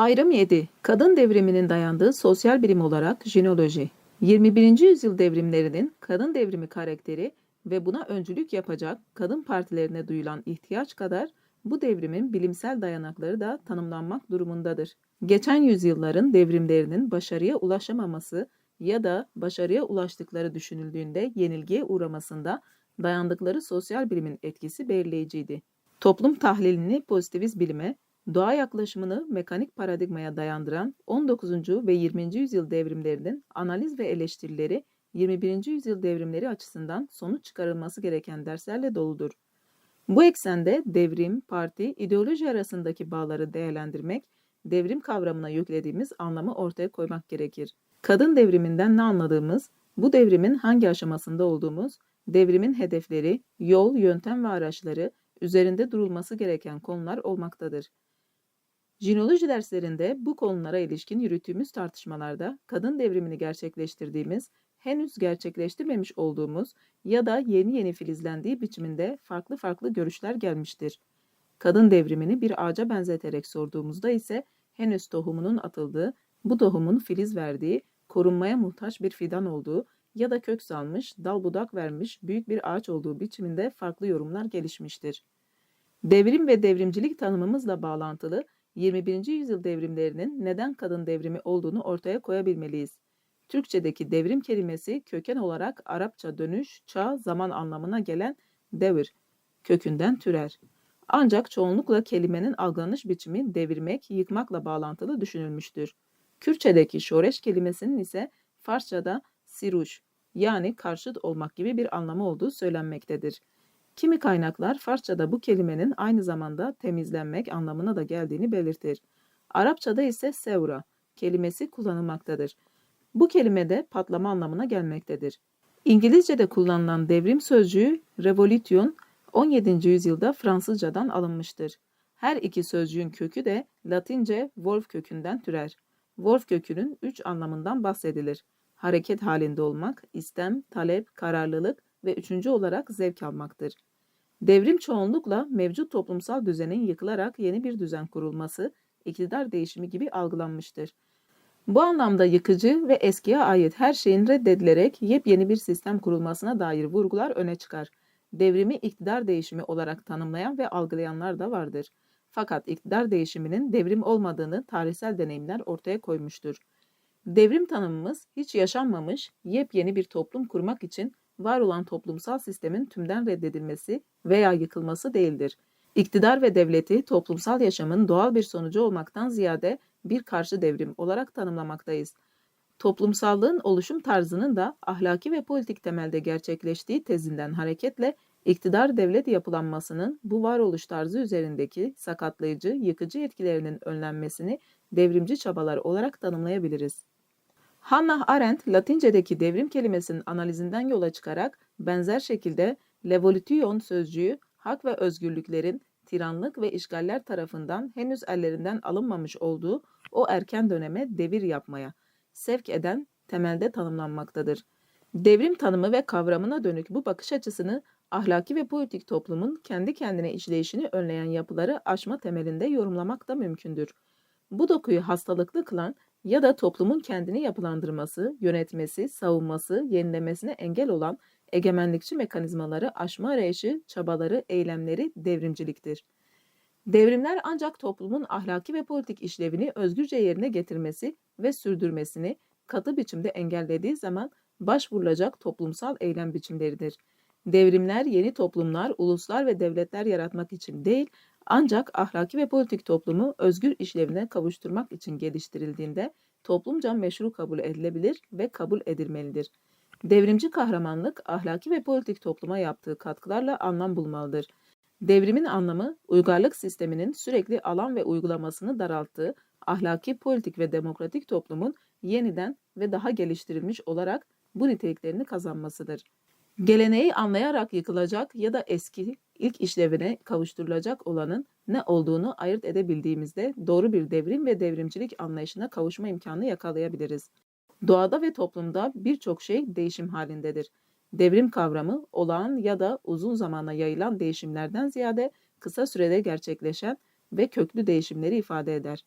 Ayrım 7. Kadın devriminin dayandığı sosyal bilim olarak jinoloji. 21. yüzyıl devrimlerinin kadın devrimi karakteri ve buna öncülük yapacak kadın partilerine duyulan ihtiyaç kadar bu devrimin bilimsel dayanakları da tanımlanmak durumundadır. Geçen yüzyılların devrimlerinin başarıya ulaşamaması ya da başarıya ulaştıkları düşünüldüğünde yenilgiye uğramasında dayandıkları sosyal bilimin etkisi belirleyiciydi. Toplum tahlilini pozitivist bilime, doğa yaklaşımını mekanik paradigmaya dayandıran 19. ve 20. yüzyıl devrimlerinin analiz ve eleştirileri 21. yüzyıl devrimleri açısından sonuç çıkarılması gereken derslerle doludur. Bu eksende devrim, parti, ideoloji arasındaki bağları değerlendirmek, devrim kavramına yüklediğimiz anlamı ortaya koymak gerekir. Kadın devriminden ne anladığımız, bu devrimin hangi aşamasında olduğumuz, devrimin hedefleri, yol, yöntem ve araçları, üzerinde durulması gereken konular olmaktadır. Jinoloji derslerinde bu konulara ilişkin yürüttüğümüz tartışmalarda kadın devrimini gerçekleştirdiğimiz, henüz gerçekleştirmemiş olduğumuz ya da yeni yeni filizlendiği biçiminde farklı farklı görüşler gelmiştir. Kadın devrimini bir ağaca benzeterek sorduğumuzda ise henüz tohumunun atıldığı, bu tohumun filiz verdiği, korunmaya muhtaç bir fidan olduğu ya da kök salmış, dal budak vermiş büyük bir ağaç olduğu biçiminde farklı yorumlar gelişmiştir. Devrim ve devrimcilik tanımımızla bağlantılı 21. yüzyıl devrimlerinin neden kadın devrimi olduğunu ortaya koyabilmeliyiz. Türkçedeki devrim kelimesi köken olarak Arapça dönüş, çağ, zaman anlamına gelen devir kökünden türer. Ancak çoğunlukla kelimenin algılanış biçimi devirmek, yıkmakla bağlantılı düşünülmüştür. Kürtçedeki şoreş kelimesinin ise Farsçada siruş yani karşıt olmak gibi bir anlamı olduğu söylenmektedir. Kimi kaynaklar Farsçada bu kelimenin aynı zamanda temizlenmek anlamına da geldiğini belirtir. Arapçada ise sevra kelimesi kullanılmaktadır. Bu kelime de patlama anlamına gelmektedir. İngilizce'de kullanılan devrim sözcüğü revolution 17. yüzyılda Fransızcadan alınmıştır. Her iki sözcüğün kökü de Latince wolf kökünden türer. Wolf kökünün üç anlamından bahsedilir. Hareket halinde olmak, istem, talep, kararlılık ve üçüncü olarak zevk almaktır. Devrim çoğunlukla mevcut toplumsal düzenin yıkılarak yeni bir düzen kurulması, iktidar değişimi gibi algılanmıştır. Bu anlamda yıkıcı ve eskiye ait her şeyin reddedilerek yepyeni bir sistem kurulmasına dair vurgular öne çıkar. Devrimi iktidar değişimi olarak tanımlayan ve algılayanlar da vardır. Fakat iktidar değişiminin devrim olmadığını tarihsel deneyimler ortaya koymuştur. Devrim tanımımız hiç yaşanmamış yepyeni bir toplum kurmak için var olan toplumsal sistemin tümden reddedilmesi veya yıkılması değildir. İktidar ve devleti toplumsal yaşamın doğal bir sonucu olmaktan ziyade bir karşı devrim olarak tanımlamaktayız. Toplumsallığın oluşum tarzının da ahlaki ve politik temelde gerçekleştiği tezinden hareketle iktidar devlet yapılanmasının bu varoluş tarzı üzerindeki sakatlayıcı, yıkıcı etkilerinin önlenmesini devrimci çabalar olarak tanımlayabiliriz. Hannah Arendt, Latince'deki devrim kelimesinin analizinden yola çıkarak benzer şekilde levolution sözcüğü hak ve özgürlüklerin tiranlık ve işgaller tarafından henüz ellerinden alınmamış olduğu o erken döneme devir yapmaya sevk eden temelde tanımlanmaktadır. Devrim tanımı ve kavramına dönük bu bakış açısını ahlaki ve politik toplumun kendi kendine işleyişini önleyen yapıları aşma temelinde yorumlamak da mümkündür. Bu dokuyu hastalıklı kılan ya da toplumun kendini yapılandırması, yönetmesi, savunması, yenilemesine engel olan egemenlikçi mekanizmaları aşma arayışı, çabaları, eylemleri devrimciliktir. Devrimler ancak toplumun ahlaki ve politik işlevini özgürce yerine getirmesi ve sürdürmesini katı biçimde engellediği zaman başvurulacak toplumsal eylem biçimleridir. Devrimler yeni toplumlar, uluslar ve devletler yaratmak için değil, ancak ahlaki ve politik toplumu özgür işlevine kavuşturmak için geliştirildiğinde toplumca meşru kabul edilebilir ve kabul edilmelidir. Devrimci kahramanlık ahlaki ve politik topluma yaptığı katkılarla anlam bulmalıdır. Devrimin anlamı uygarlık sisteminin sürekli alan ve uygulamasını daralttığı ahlaki, politik ve demokratik toplumun yeniden ve daha geliştirilmiş olarak bu niteliklerini kazanmasıdır. Geleneği anlayarak yıkılacak ya da eski ilk işlevine kavuşturulacak olanın ne olduğunu ayırt edebildiğimizde doğru bir devrim ve devrimcilik anlayışına kavuşma imkanı yakalayabiliriz. Doğada ve toplumda birçok şey değişim halindedir. Devrim kavramı olağan ya da uzun zamana yayılan değişimlerden ziyade kısa sürede gerçekleşen ve köklü değişimleri ifade eder.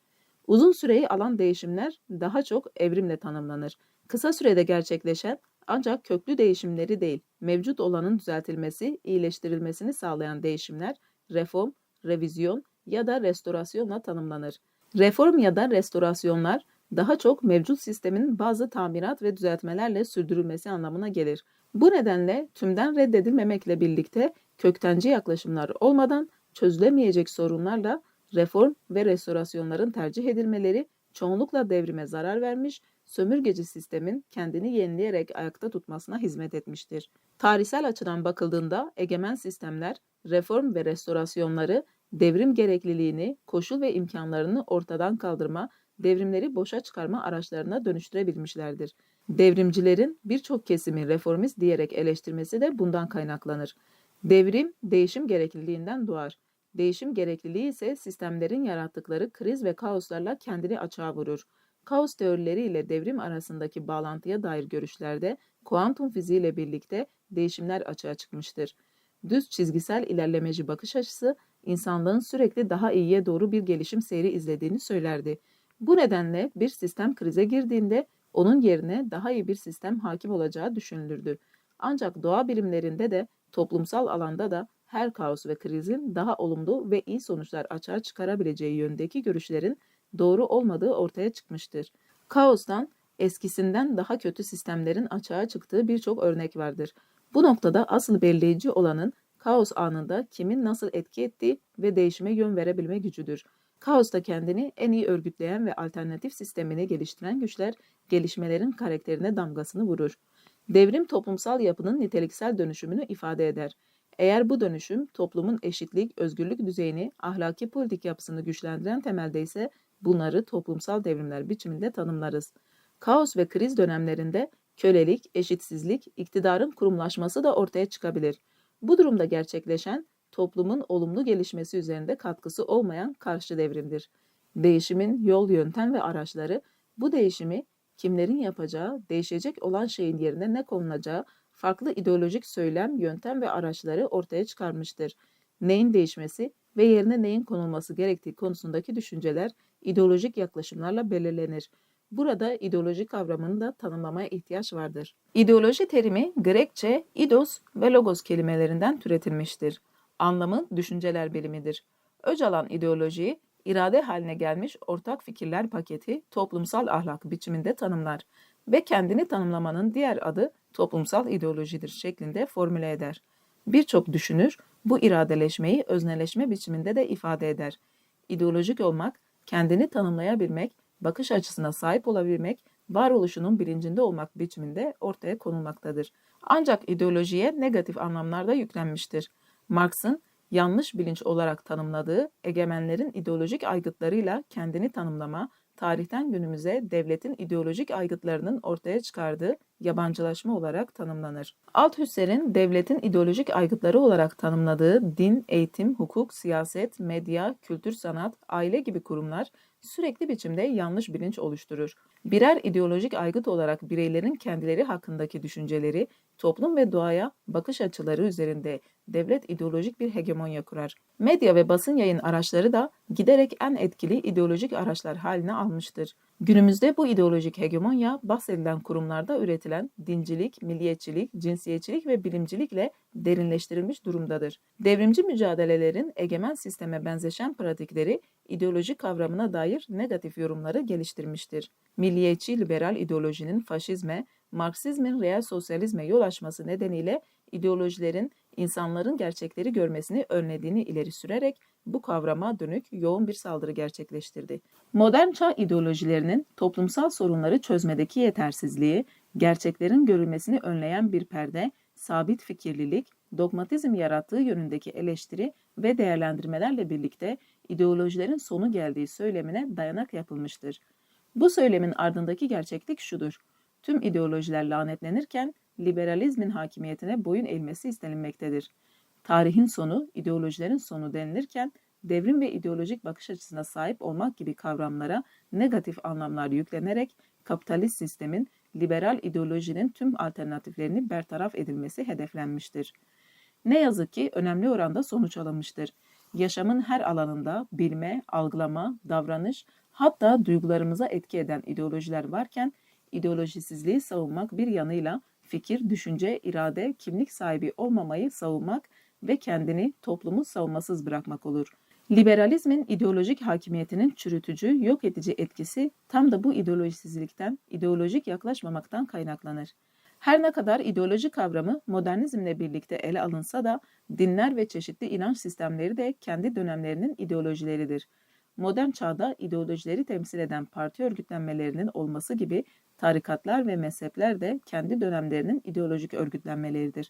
Uzun süreyi alan değişimler daha çok evrimle tanımlanır. Kısa sürede gerçekleşen ancak köklü değişimleri değil, mevcut olanın düzeltilmesi, iyileştirilmesini sağlayan değişimler reform, revizyon ya da restorasyonla tanımlanır. Reform ya da restorasyonlar daha çok mevcut sistemin bazı tamirat ve düzeltmelerle sürdürülmesi anlamına gelir. Bu nedenle tümden reddedilmemekle birlikte köktenci yaklaşımlar olmadan çözülemeyecek sorunlarla reform ve restorasyonların tercih edilmeleri çoğunlukla devrime zarar vermiş, sömürgeci sistemin kendini yenileyerek ayakta tutmasına hizmet etmiştir. Tarihsel açıdan bakıldığında egemen sistemler reform ve restorasyonları devrim gerekliliğini, koşul ve imkanlarını ortadan kaldırma, devrimleri boşa çıkarma araçlarına dönüştürebilmişlerdir. Devrimcilerin birçok kesimi reformist diyerek eleştirmesi de bundan kaynaklanır. Devrim, değişim gerekliliğinden doğar. Değişim gerekliliği ise sistemlerin yarattıkları kriz ve kaoslarla kendini açığa vurur. Kaos teorileri ile devrim arasındaki bağlantıya dair görüşlerde kuantum fiziği ile birlikte değişimler açığa çıkmıştır. Düz çizgisel ilerlemeci bakış açısı insanlığın sürekli daha iyiye doğru bir gelişim seyri izlediğini söylerdi. Bu nedenle bir sistem krize girdiğinde onun yerine daha iyi bir sistem hakim olacağı düşünülürdü. Ancak doğa bilimlerinde de toplumsal alanda da her kaos ve krizin daha olumlu ve iyi sonuçlar açığa çıkarabileceği yönündeki görüşlerin doğru olmadığı ortaya çıkmıştır. Kaostan eskisinden daha kötü sistemlerin açığa çıktığı birçok örnek vardır. Bu noktada asıl belirleyici olanın kaos anında kimin nasıl etki ettiği ve değişime yön verebilme gücüdür. Kaosta kendini en iyi örgütleyen ve alternatif sistemini geliştiren güçler gelişmelerin karakterine damgasını vurur. Devrim toplumsal yapının niteliksel dönüşümünü ifade eder. Eğer bu dönüşüm toplumun eşitlik, özgürlük düzeyini, ahlaki politik yapısını güçlendiren temelde ise bunları toplumsal devrimler biçiminde tanımlarız. Kaos ve kriz dönemlerinde kölelik, eşitsizlik, iktidarın kurumlaşması da ortaya çıkabilir. Bu durumda gerçekleşen toplumun olumlu gelişmesi üzerinde katkısı olmayan karşı devrimdir. Değişimin yol, yöntem ve araçları bu değişimi kimlerin yapacağı, değişecek olan şeyin yerine ne konulacağı farklı ideolojik söylem, yöntem ve araçları ortaya çıkarmıştır. Neyin değişmesi ve yerine neyin konulması gerektiği konusundaki düşünceler ideolojik yaklaşımlarla belirlenir. Burada ideoloji kavramını da tanımlamaya ihtiyaç vardır. İdeoloji terimi Grekçe idos ve logos kelimelerinden türetilmiştir. Anlamı düşünceler bilimidir. Öcalan ideolojiyi irade haline gelmiş ortak fikirler paketi toplumsal ahlak biçiminde tanımlar ve kendini tanımlamanın diğer adı toplumsal ideolojidir şeklinde formüle eder. Birçok düşünür bu iradeleşmeyi özneleşme biçiminde de ifade eder. İdeolojik olmak, kendini tanımlayabilmek, bakış açısına sahip olabilmek, varoluşunun bilincinde olmak biçiminde ortaya konulmaktadır. Ancak ideolojiye negatif anlamlarda yüklenmiştir. Marx'ın yanlış bilinç olarak tanımladığı egemenlerin ideolojik aygıtlarıyla kendini tanımlama, tarihten günümüze devletin ideolojik aygıtlarının ortaya çıkardığı yabancılaşma olarak tanımlanır. Althusser'in devletin ideolojik aygıtları olarak tanımladığı din, eğitim, hukuk, siyaset, medya, kültür sanat, aile gibi kurumlar sürekli biçimde yanlış bilinç oluşturur. Birer ideolojik aygıt olarak bireylerin kendileri hakkındaki düşünceleri, toplum ve doğaya bakış açıları üzerinde devlet ideolojik bir hegemonya kurar. Medya ve basın yayın araçları da giderek en etkili ideolojik araçlar haline almıştır. Günümüzde bu ideolojik hegemonya bahsedilen kurumlarda üretilen dincilik, milliyetçilik, cinsiyetçilik ve bilimcilikle derinleştirilmiş durumdadır. Devrimci mücadelelerin egemen sisteme benzeşen pratikleri ideoloji kavramına dair negatif yorumları geliştirmiştir. Milliyetçi liberal ideolojinin faşizme, Marksizmin reel sosyalizme yol açması nedeniyle ideolojilerin insanların gerçekleri görmesini önlediğini ileri sürerek bu kavrama dönük yoğun bir saldırı gerçekleştirdi. Modern çağ ideolojilerinin toplumsal sorunları çözmedeki yetersizliği, gerçeklerin görülmesini önleyen bir perde, sabit fikirlilik, dogmatizm yarattığı yönündeki eleştiri ve değerlendirmelerle birlikte ideolojilerin sonu geldiği söylemine dayanak yapılmıştır. Bu söylemin ardındaki gerçeklik şudur. Tüm ideolojiler lanetlenirken liberalizmin hakimiyetine boyun eğilmesi istenilmektedir. Tarihin sonu, ideolojilerin sonu denilirken devrim ve ideolojik bakış açısına sahip olmak gibi kavramlara negatif anlamlar yüklenerek kapitalist sistemin liberal ideolojinin tüm alternatiflerini bertaraf edilmesi hedeflenmiştir. Ne yazık ki önemli oranda sonuç alınmıştır. Yaşamın her alanında bilme, algılama, davranış, Hatta duygularımıza etki eden ideolojiler varken ideolojisizliği savunmak bir yanıyla fikir, düşünce, irade, kimlik sahibi olmamayı savunmak ve kendini toplumu savunmasız bırakmak olur. Liberalizmin ideolojik hakimiyetinin çürütücü, yok edici etkisi tam da bu ideolojisizlikten, ideolojik yaklaşmamaktan kaynaklanır. Her ne kadar ideoloji kavramı modernizmle birlikte ele alınsa da dinler ve çeşitli inanç sistemleri de kendi dönemlerinin ideolojileridir. Modern çağda ideolojileri temsil eden parti örgütlenmelerinin olması gibi tarikatlar ve mezhepler de kendi dönemlerinin ideolojik örgütlenmeleridir.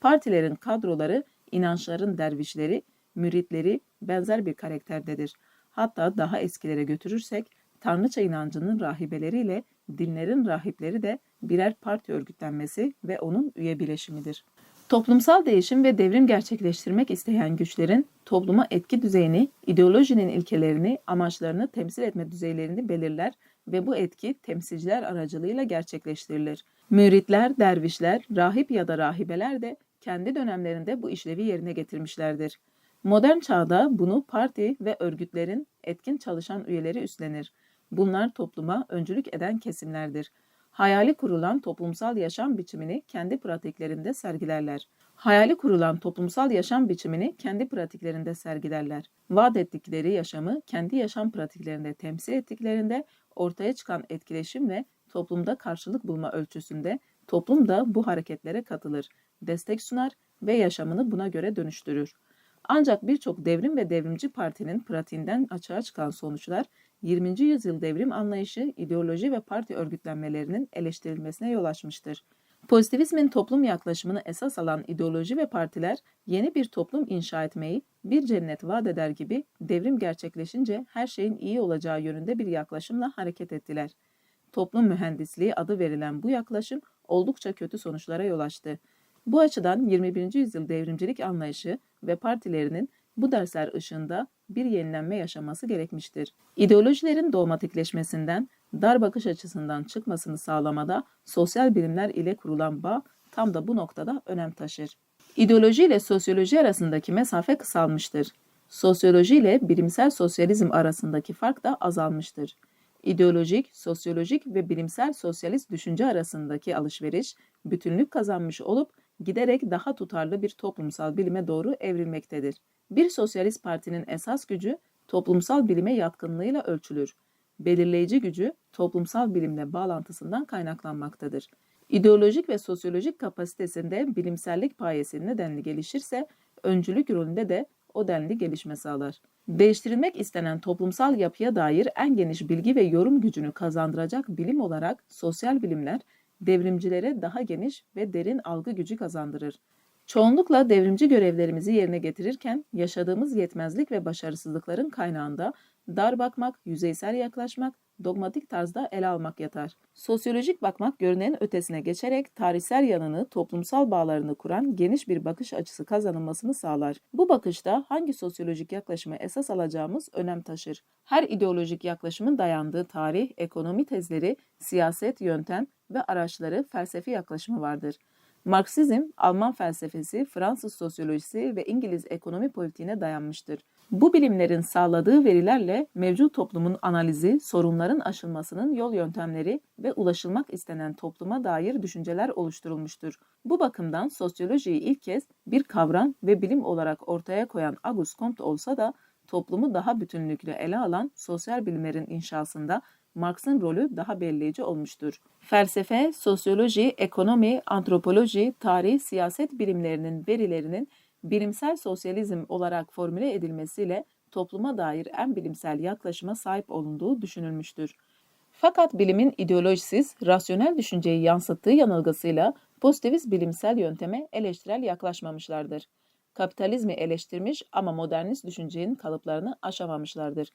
Partilerin kadroları, inançların dervişleri, müritleri benzer bir karakterdedir. Hatta daha eskilere götürürsek Tanrıça inancının rahibeleriyle dinlerin rahipleri de birer parti örgütlenmesi ve onun üye bileşimidir. Toplumsal değişim ve devrim gerçekleştirmek isteyen güçlerin topluma etki düzeyini, ideolojinin ilkelerini, amaçlarını temsil etme düzeylerini belirler ve bu etki temsilciler aracılığıyla gerçekleştirilir. Müritler, dervişler, rahip ya da rahibeler de kendi dönemlerinde bu işlevi yerine getirmişlerdir. Modern çağda bunu parti ve örgütlerin etkin çalışan üyeleri üstlenir. Bunlar topluma öncülük eden kesimlerdir. Hayali kurulan toplumsal yaşam biçimini kendi pratiklerinde sergilerler. Hayali kurulan toplumsal yaşam biçimini kendi pratiklerinde sergilerler. Vaat ettikleri yaşamı kendi yaşam pratiklerinde temsil ettiklerinde ortaya çıkan etkileşimle toplumda karşılık bulma ölçüsünde toplum da bu hareketlere katılır, destek sunar ve yaşamını buna göre dönüştürür. Ancak birçok devrim ve devrimci partinin pratiğinden açığa çıkan sonuçlar 20. yüzyıl devrim anlayışı, ideoloji ve parti örgütlenmelerinin eleştirilmesine yol açmıştır. Pozitivizmin toplum yaklaşımını esas alan ideoloji ve partiler yeni bir toplum inşa etmeyi bir cennet vaat eder gibi devrim gerçekleşince her şeyin iyi olacağı yönünde bir yaklaşımla hareket ettiler. Toplum mühendisliği adı verilen bu yaklaşım oldukça kötü sonuçlara yol açtı. Bu açıdan 21. yüzyıl devrimcilik anlayışı ve partilerinin bu dersler ışığında bir yenilenme yaşaması gerekmiştir. İdeolojilerin dogmatikleşmesinden, dar bakış açısından çıkmasını sağlamada sosyal bilimler ile kurulan bağ tam da bu noktada önem taşır. İdeoloji ile sosyoloji arasındaki mesafe kısalmıştır. Sosyoloji ile bilimsel sosyalizm arasındaki fark da azalmıştır. İdeolojik, sosyolojik ve bilimsel sosyalist düşünce arasındaki alışveriş bütünlük kazanmış olup giderek daha tutarlı bir toplumsal bilime doğru evrilmektedir. Bir sosyalist partinin esas gücü toplumsal bilime yatkınlığıyla ölçülür. Belirleyici gücü toplumsal bilimle bağlantısından kaynaklanmaktadır. İdeolojik ve sosyolojik kapasitesinde bilimsellik payesi nedenli gelişirse, öncülük rolünde de o denli gelişme sağlar. Değiştirilmek istenen toplumsal yapıya dair en geniş bilgi ve yorum gücünü kazandıracak bilim olarak sosyal bilimler devrimcilere daha geniş ve derin algı gücü kazandırır. Çoğunlukla devrimci görevlerimizi yerine getirirken yaşadığımız yetmezlik ve başarısızlıkların kaynağında dar bakmak, yüzeysel yaklaşmak, dogmatik tarzda ele almak yatar. Sosyolojik bakmak görünenin ötesine geçerek tarihsel yanını, toplumsal bağlarını kuran geniş bir bakış açısı kazanılmasını sağlar. Bu bakışta hangi sosyolojik yaklaşımı esas alacağımız önem taşır. Her ideolojik yaklaşımın dayandığı tarih, ekonomi tezleri, siyaset, yöntem ve araçları felsefi yaklaşımı vardır. Marksizm, Alman felsefesi, Fransız sosyolojisi ve İngiliz ekonomi politiğine dayanmıştır. Bu bilimlerin sağladığı verilerle mevcut toplumun analizi, sorunların aşılmasının yol yöntemleri ve ulaşılmak istenen topluma dair düşünceler oluşturulmuştur. Bu bakımdan sosyolojiyi ilk kez bir kavram ve bilim olarak ortaya koyan Auguste Comte olsa da toplumu daha bütünlüklü ele alan sosyal bilimlerin inşasında Marx'ın rolü daha belirleyici olmuştur. Felsefe, sosyoloji, ekonomi, antropoloji, tarih, siyaset bilimlerinin verilerinin bilimsel sosyalizm olarak formüle edilmesiyle topluma dair en bilimsel yaklaşıma sahip olunduğu düşünülmüştür. Fakat bilimin ideolojisiz, rasyonel düşünceyi yansıttığı yanılgısıyla pozitivist bilimsel yönteme eleştirel yaklaşmamışlardır. Kapitalizmi eleştirmiş ama modernist düşüncenin kalıplarını aşamamışlardır.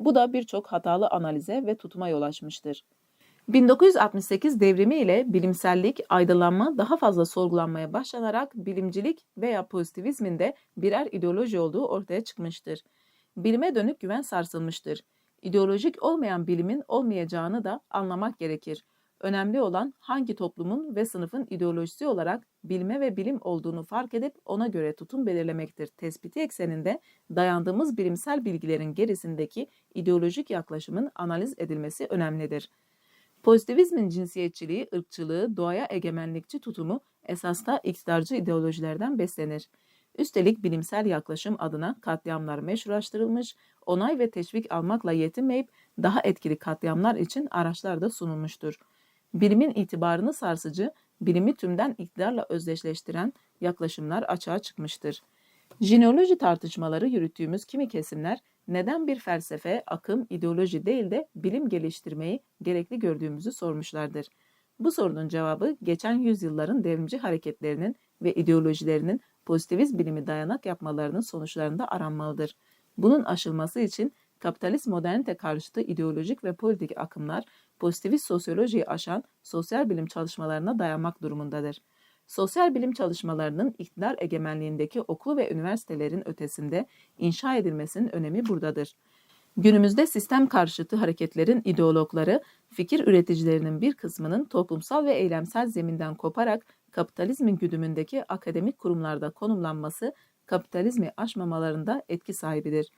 Bu da birçok hatalı analize ve tutuma yol açmıştır. 1968 devrimi ile bilimsellik, aydınlanma daha fazla sorgulanmaya başlanarak bilimcilik veya pozitivizmin de birer ideoloji olduğu ortaya çıkmıştır. Bilime dönük güven sarsılmıştır. İdeolojik olmayan bilimin olmayacağını da anlamak gerekir. Önemli olan hangi toplumun ve sınıfın ideolojisi olarak bilme ve bilim olduğunu fark edip ona göre tutum belirlemektir. Tespiti ekseninde dayandığımız bilimsel bilgilerin gerisindeki ideolojik yaklaşımın analiz edilmesi önemlidir. Pozitivizmin cinsiyetçiliği, ırkçılığı, doğaya egemenlikçi tutumu esas da iktidarcı ideolojilerden beslenir. Üstelik bilimsel yaklaşım adına katliamlar meşrulaştırılmış, onay ve teşvik almakla yetinmeyip daha etkili katliamlar için araçlar da sunulmuştur. Bilimin itibarını sarsıcı, bilimi tümden iktidarla özdeşleştiren yaklaşımlar açığa çıkmıştır. Jineoloji tartışmaları yürüttüğümüz kimi kesimler neden bir felsefe, akım, ideoloji değil de bilim geliştirmeyi gerekli gördüğümüzü sormuşlardır. Bu sorunun cevabı geçen yüzyılların devrimci hareketlerinin ve ideolojilerinin pozitivist bilimi dayanak yapmalarının sonuçlarında aranmalıdır. Bunun aşılması için kapitalist modernite karşıtı ideolojik ve politik akımlar pozitivist sosyolojiyi aşan sosyal bilim çalışmalarına dayanmak durumundadır. Sosyal bilim çalışmalarının iktidar egemenliğindeki okul ve üniversitelerin ötesinde inşa edilmesinin önemi buradadır. Günümüzde sistem karşıtı hareketlerin ideologları, fikir üreticilerinin bir kısmının toplumsal ve eylemsel zeminden koparak kapitalizmin güdümündeki akademik kurumlarda konumlanması kapitalizmi aşmamalarında etki sahibidir.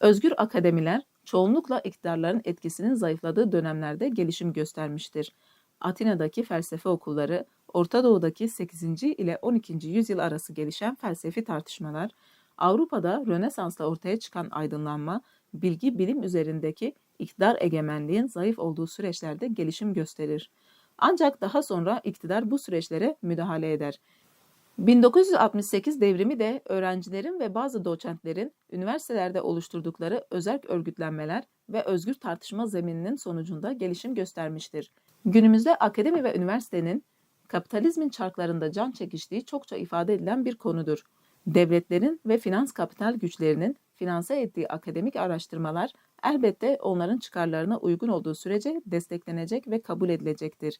Özgür akademiler çoğunlukla iktidarların etkisinin zayıfladığı dönemlerde gelişim göstermiştir. Atina'daki felsefe okulları, Orta Doğu'daki 8. ile 12. yüzyıl arası gelişen felsefi tartışmalar, Avrupa'da Rönesans'ta ortaya çıkan aydınlanma, bilgi bilim üzerindeki iktidar egemenliğin zayıf olduğu süreçlerde gelişim gösterir. Ancak daha sonra iktidar bu süreçlere müdahale eder. 1968 devrimi de öğrencilerin ve bazı doçentlerin üniversitelerde oluşturdukları özerk örgütlenmeler ve özgür tartışma zemininin sonucunda gelişim göstermiştir. Günümüzde akademi ve üniversitenin kapitalizmin çarklarında can çekiştiği çokça ifade edilen bir konudur. Devletlerin ve finans kapital güçlerinin finanse ettiği akademik araştırmalar elbette onların çıkarlarına uygun olduğu sürece desteklenecek ve kabul edilecektir.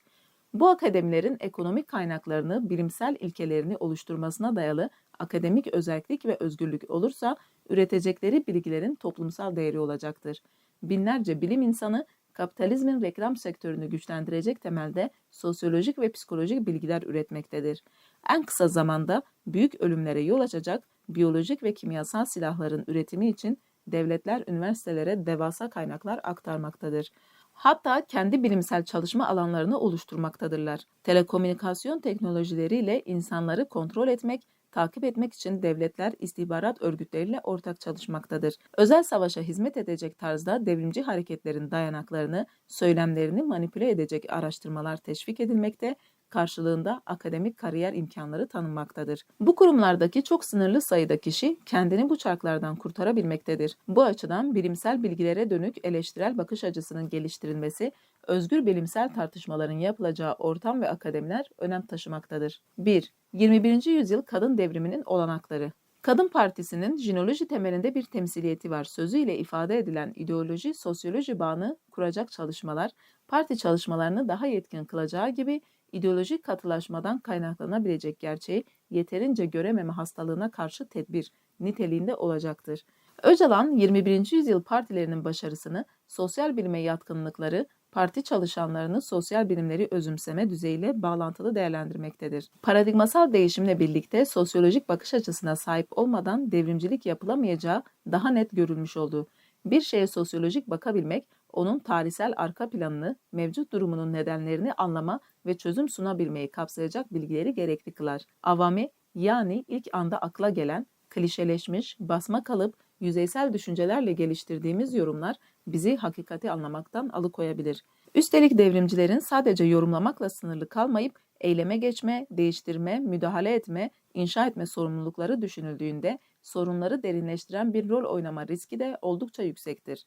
Bu akademilerin ekonomik kaynaklarını, bilimsel ilkelerini oluşturmasına dayalı akademik özellik ve özgürlük olursa üretecekleri bilgilerin toplumsal değeri olacaktır. Binlerce bilim insanı kapitalizmin reklam sektörünü güçlendirecek temelde sosyolojik ve psikolojik bilgiler üretmektedir. En kısa zamanda büyük ölümlere yol açacak biyolojik ve kimyasal silahların üretimi için devletler üniversitelere devasa kaynaklar aktarmaktadır. Hatta kendi bilimsel çalışma alanlarını oluşturmaktadırlar. Telekomünikasyon teknolojileriyle insanları kontrol etmek, takip etmek için devletler istihbarat örgütleriyle ortak çalışmaktadır. Özel savaşa hizmet edecek tarzda devrimci hareketlerin dayanaklarını, söylemlerini manipüle edecek araştırmalar teşvik edilmekte, karşılığında akademik kariyer imkanları tanınmaktadır. Bu kurumlardaki çok sınırlı sayıda kişi kendini bu çarklardan kurtarabilmektedir. Bu açıdan bilimsel bilgilere dönük eleştirel bakış açısının geliştirilmesi, özgür bilimsel tartışmaların yapılacağı ortam ve akademiler önem taşımaktadır. 1. 21. yüzyıl kadın devriminin olanakları Kadın Partisi'nin jinoloji temelinde bir temsiliyeti var. Sözüyle ifade edilen ideoloji, sosyoloji bağını kuracak çalışmalar, parti çalışmalarını daha yetkin kılacağı gibi ideolojik katılaşmadan kaynaklanabilecek gerçeği yeterince görememe hastalığına karşı tedbir niteliğinde olacaktır. Öcalan 21. yüzyıl partilerinin başarısını sosyal bilime yatkınlıkları, parti çalışanlarını sosyal bilimleri özümseme düzeyiyle bağlantılı değerlendirmektedir. Paradigmasal değişimle birlikte sosyolojik bakış açısına sahip olmadan devrimcilik yapılamayacağı daha net görülmüş oldu. Bir şeye sosyolojik bakabilmek, onun tarihsel arka planını, mevcut durumunun nedenlerini anlama ve çözüm sunabilmeyi kapsayacak bilgileri gerekli kılar. Avami yani ilk anda akla gelen, klişeleşmiş, basma kalıp, yüzeysel düşüncelerle geliştirdiğimiz yorumlar bizi hakikati anlamaktan alıkoyabilir. Üstelik devrimcilerin sadece yorumlamakla sınırlı kalmayıp eyleme geçme, değiştirme, müdahale etme, inşa etme sorumlulukları düşünüldüğünde sorunları derinleştiren bir rol oynama riski de oldukça yüksektir.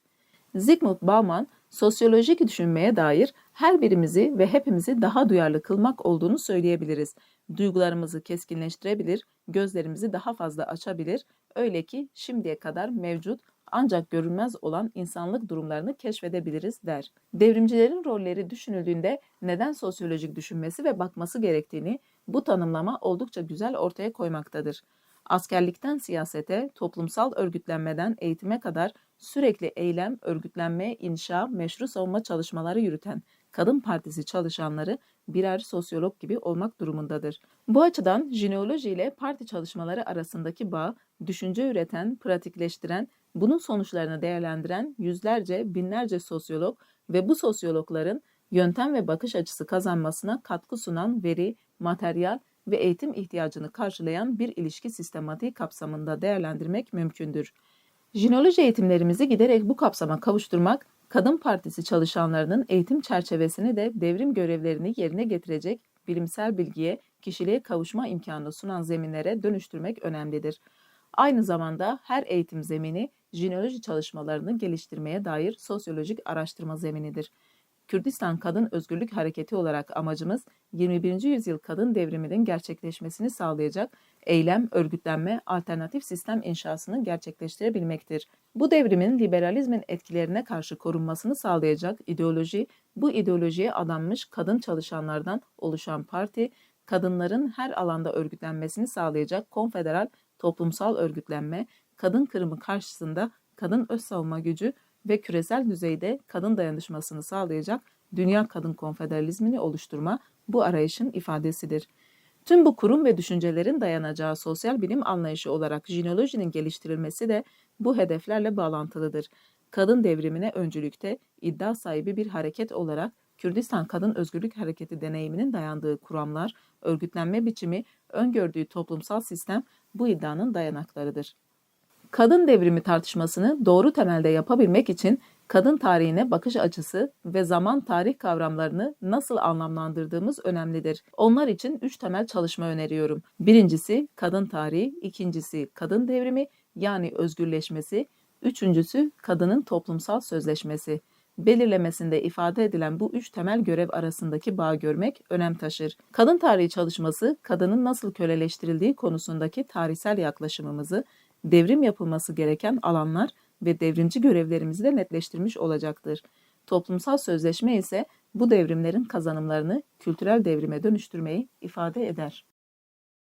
Zygmunt Bauman, sosyolojik düşünmeye dair her birimizi ve hepimizi daha duyarlı kılmak olduğunu söyleyebiliriz. Duygularımızı keskinleştirebilir, gözlerimizi daha fazla açabilir, öyle ki şimdiye kadar mevcut ancak görünmez olan insanlık durumlarını keşfedebiliriz der. Devrimcilerin rolleri düşünüldüğünde neden sosyolojik düşünmesi ve bakması gerektiğini bu tanımlama oldukça güzel ortaya koymaktadır. Askerlikten siyasete, toplumsal örgütlenmeden eğitime kadar sürekli eylem, örgütlenme, inşa, meşru savunma çalışmaları yürüten Kadın Partisi çalışanları birer sosyolog gibi olmak durumundadır. Bu açıdan jineoloji ile parti çalışmaları arasındaki bağ, düşünce üreten, pratikleştiren, bunun sonuçlarını değerlendiren yüzlerce, binlerce sosyolog ve bu sosyologların yöntem ve bakış açısı kazanmasına katkı sunan veri, materyal ve eğitim ihtiyacını karşılayan bir ilişki sistematiği kapsamında değerlendirmek mümkündür. Jinoloji eğitimlerimizi giderek bu kapsama kavuşturmak, Kadın Partisi çalışanlarının eğitim çerçevesini de devrim görevlerini yerine getirecek bilimsel bilgiye, kişiliğe kavuşma imkanı sunan zeminlere dönüştürmek önemlidir. Aynı zamanda her eğitim zemini, jinoloji çalışmalarını geliştirmeye dair sosyolojik araştırma zeminidir. Kürdistan Kadın Özgürlük Hareketi olarak amacımız 21. yüzyıl kadın devriminin gerçekleşmesini sağlayacak eylem, örgütlenme, alternatif sistem inşasını gerçekleştirebilmektir. Bu devrimin liberalizmin etkilerine karşı korunmasını sağlayacak ideoloji, bu ideolojiye adanmış kadın çalışanlardan oluşan parti, kadınların her alanda örgütlenmesini sağlayacak konfederal toplumsal örgütlenme, kadın kırımı karşısında kadın öz savunma gücü ve küresel düzeyde kadın dayanışmasını sağlayacak Dünya Kadın Konfederalizmini oluşturma bu arayışın ifadesidir. Tüm bu kurum ve düşüncelerin dayanacağı sosyal bilim anlayışı olarak jinolojinin geliştirilmesi de bu hedeflerle bağlantılıdır. Kadın devrimine öncülükte iddia sahibi bir hareket olarak Kürdistan Kadın Özgürlük Hareketi deneyiminin dayandığı kuramlar, örgütlenme biçimi, öngördüğü toplumsal sistem bu iddianın dayanaklarıdır. Kadın devrimi tartışmasını doğru temelde yapabilmek için kadın tarihine bakış açısı ve zaman tarih kavramlarını nasıl anlamlandırdığımız önemlidir. Onlar için üç temel çalışma öneriyorum. Birincisi kadın tarihi, ikincisi kadın devrimi yani özgürleşmesi, üçüncüsü kadının toplumsal sözleşmesi. Belirlemesinde ifade edilen bu üç temel görev arasındaki bağ görmek önem taşır. Kadın tarihi çalışması, kadının nasıl köleleştirildiği konusundaki tarihsel yaklaşımımızı, devrim yapılması gereken alanlar ve devrimci görevlerimizi de netleştirmiş olacaktır. Toplumsal sözleşme ise bu devrimlerin kazanımlarını kültürel devrime dönüştürmeyi ifade eder.